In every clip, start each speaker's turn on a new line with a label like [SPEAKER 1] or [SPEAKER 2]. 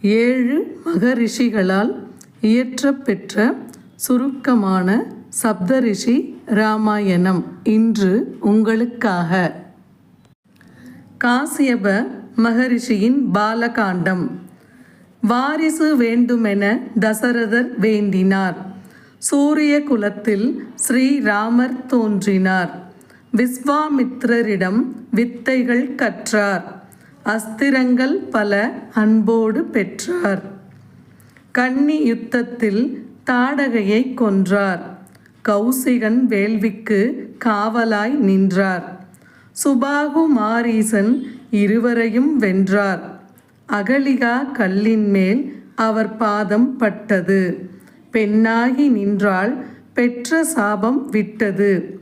[SPEAKER 1] ஏழு மகரிஷிகளால் இயற்றப்பெற்ற சுருக்கமான சப்தரிஷி ராமாயணம் இன்று உங்களுக்காக. காசியப மகரிஷியின் பாலகாண்டம். வாரிசு வேண்டுமென தசரதர் வேண்டினார். சூரிய குலத்தில் ஸ்ரீராமர் தோன்றினார். விஸ்வாமித்திரரிடம் வித்தைகள் கற்றார். அஸ்திரங்கள் பல அன்போடு பெற்றார். கன்னி யுத்தத்தில் தாடகையை கொன்றார். கௌசிகன் வேள்விக்கு காவலாய் நின்றார். சுபாகு மாரீசன் இருவரையும் வென்றார். அகலிகா கல்லின் மேல் அவர் பாதம் பட்டது. பெண்ணாகி நின்றால் பெற்ற சாபம் விட்டது.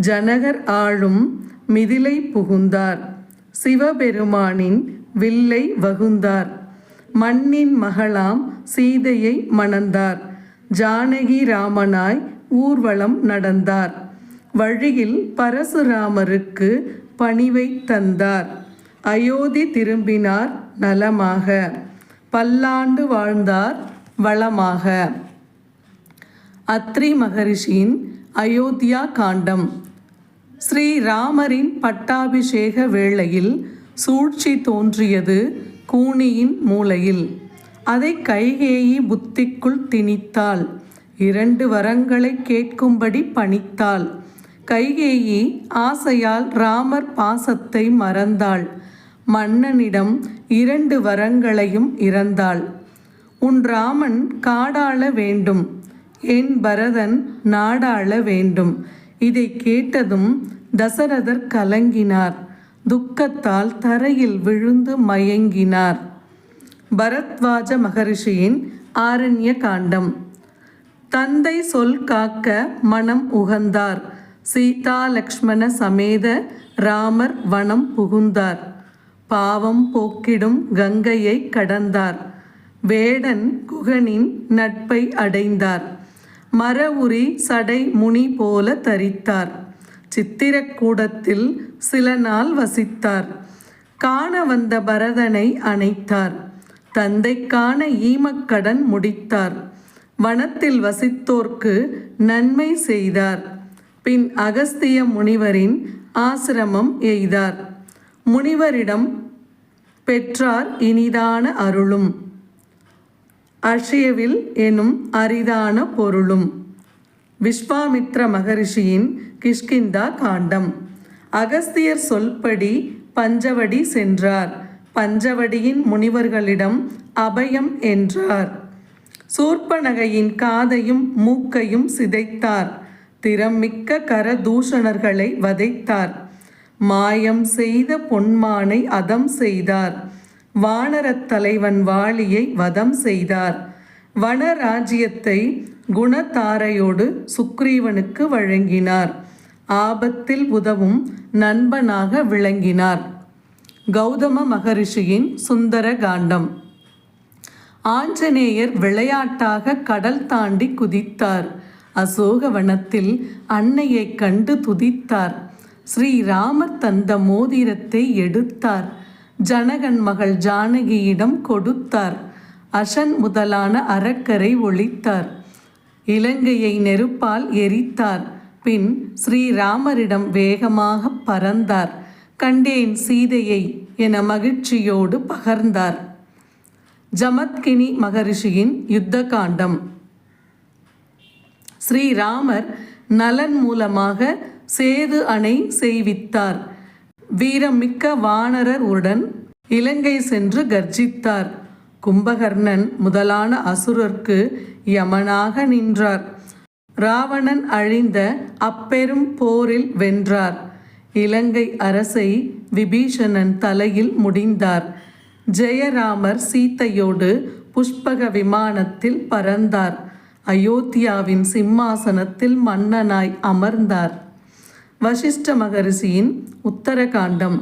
[SPEAKER 1] ஜனகர் ஆளும் மிதிலை புகுந்தார். சிவபெருமானின் வில்லை வகுந்தார். மண்ணின் மகளாம் சீதையை மணந்தார். ஜானகி ராமனாய் ஊர்வலம் நடந்தார். வழியில் பரசுராமருக்கு பணிவை தந்தார். அயோத்தி திரும்பினார் நலமாக. பல்லாண்டு வாழ்ந்தார் வளமாக. அத்ரி மகரிஷியின் அயோத்தியா காண்டம். ஸ்ரீராமரின் பட்டாபிஷேக வேளையில் சூழ்ச்சி தோன்றியது கூனியின் மூலையில். அதை கைகேயி புத்திக்குள் திணித்தாள். இரண்டு வரங்களை கேட்கும்படி பணித்தாள். கைகேயி ஆசையால் ராமர் பாசத்தை மறந்தாள். மன்னனிடம் இரண்டு வரங்களையும் இறந்தாள். உன் ராமன் காடாள வேண்டும். என் பரதன் நாடாள வேண்டும். இதை கேட்டதும் தசரதர் கலங்கினார். துக்கத்தால் தரையில் விழுந்து மயங்கினார். பரத்வாஜ மகரிஷியின் ஆரண்ய காண்டம் தந்தை சொல் காக்க மனம் உகந்தார். சீதா லக்ஷ்மண சமேத ராமர் வனம் புகுந்தார். பாவம் போக்கிடும் கங்கையை கடந்தார். வேடன் குகனின் நட்பை அடைந்தார். மரவுரி சடை முனி போல தரித்தார். சித்திரக்கூடத்தில் சில நாள் வசித்தார். காண வந்த பரதனை அணைத்தார். தந்தைக்கான ஈமக்கடன் முடித்தார். வனத்தில் வசித்தோர்க்கு நன்மை செய்தார். பின் அகஸ்திய முனிவரின் ஆசிரமம் எய்தார். முனிவரிடம் பெற்றார் இனிதான அருளும். அஷியவில் எனும் அரிதான பொருளும். விஸ்வாமித்ர மகரிஷியின் கிஷ்கிந்தா காண்டம். அகஸ்தியர் சொல்படி பஞ்சவடி சென்றார். பஞ்சவடியின் முனிவர்களிடம் அபயம் என்றார். சூர்பனகையின் காதையும் மூக்கையும் சிதைத்தார். திறமிக்க கரதூஷணர்களை வதைத்தார். மாயம் செய்த பொன்மானை அதம் செய்தார். வானரத் தலைவன் வாளியை வதம் செய்தார். வனராஜ்யத்தை குணதாரையோடு சுக்ரீவனுக்கு வழங்கினார். ஆபத்தில் உதவும் நண்பனாக விளங்கினார். கௌதம மகரிஷியின் சுந்தர காண்டம். ஆஞ்சநேயர் விளையாட்டாக கடல் தாண்டி குதித்தார். அசோகவனத்தில் அன்னையை கண்டு துதித்தார். ஸ்ரீராமர் தந்த மோதிரத்தை எடுத்தார். ஜனகன் மகள் ஜானகியிடம் கொடுத்தார். அசன் முதலான அரக்கரை ஒழித்தார். இலங்கையை நெருப்பால் எரித்தார். பின் ஸ்ரீராமரிடம் வேகமாக பறந்தார். கண்டேன் சீதையை என மகிழ்ச்சியோடு பகர்ந்தார். ஜமத்கினி மகரிஷியின் யுத்த காண்டம் ஸ்ரீராமர் நலன் மூலமாக சேது அணை செய்வித்தார். வீரமிக்க வானரர் உடன் இலங்கை சென்று கர்ஜித்தார். கும்பகர்ணன் முதலான அசுரர்க்கு யமனாக நின்றார். ராவணன் அழிந்த அப்பெரும் போரில் வென்றார். இலங்கை அரசை விபீஷணன் தலையில் முடிந்தார். ஜெயராமர் சீத்தையோடு புஷ்பக விமானத்தில் பறந்தார். அயோத்தியாவின் சிம்மாசனத்தில் மன்னனாய் அமர்ந்தார். வசிஷ்ட மகரிஷியின் உத்தரகாண்டம்.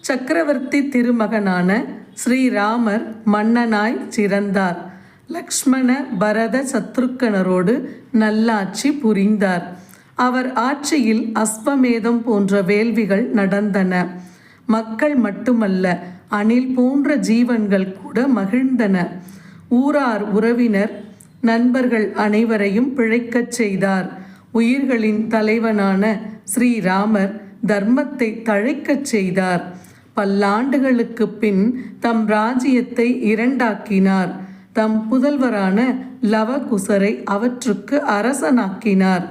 [SPEAKER 1] சக்கரவர்த்தி திருமகனான ஸ்ரீராமர் மன்னனாய் சிறந்தார். லக்ஷ்மண பரத சத்ருக்கனரோடு நல்லாட்சி புரிந்தார். அவர் ஆட்சியில் அஸ்வமேதம் போன்ற வேள்விகள் நடந்தன. மக்கள் மட்டுமல்ல அணில் போன்ற ஜீவன்கள் கூட மகிழ்ந்தன. ஊரார் உறவினர் நண்பர்கள் அனைவரையும் பிழைக்கச் செய்தார். உயிர்களின் தலைவனான ஸ்ரீராமர் தர்மத்தை தழைக்கச் செய்தார். பல்லாண்டுகளுக்கு பின் தம் ராஜ்யத்தை இரண்டாக்கினார். தம் புதல்வரான லவகுசரை அவற்றுக்கு அரசனாக்கினார்.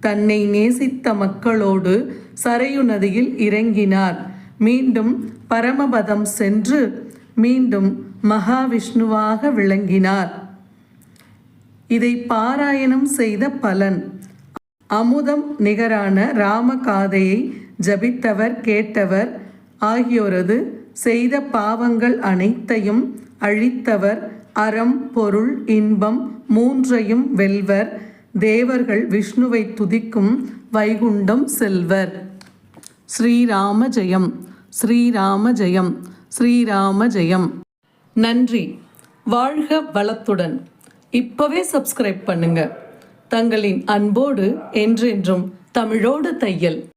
[SPEAKER 1] தன்னை நேசித்த மக்களோடு சரையு நதியில் இறங்கினார். மீண்டும் பரமபதம் சென்று மீண்டும் மகாவிஷ்ணுவாக விளங்கினார். இதை பாராயணம் செய்த பலன். அமுதம் நிகரான ராமகாதையை ஜபித்தவர் கேட்டவர் ஆகியோரது செய்த பாவங்கள் அனைத்தையும் அழித்தவர். அறம் பொருள் இன்பம் மூன்றையும் வெல்வர். தேவர்கள் விஷ்ணுவை துதிக்கும் வைகுண்டம் செல்வர். ஸ்ரீராம ஜெயம் ஸ்ரீராம ஜெயம் ஸ்ரீராம ஜெயம். நன்றி. வாழ்க வளத்துடன். இப்போவே சப்ஸ்கிரைப் பண்ணுங்கள் தங்களின் அன்போடு என்றென்றும் தமிழோடு தையல்.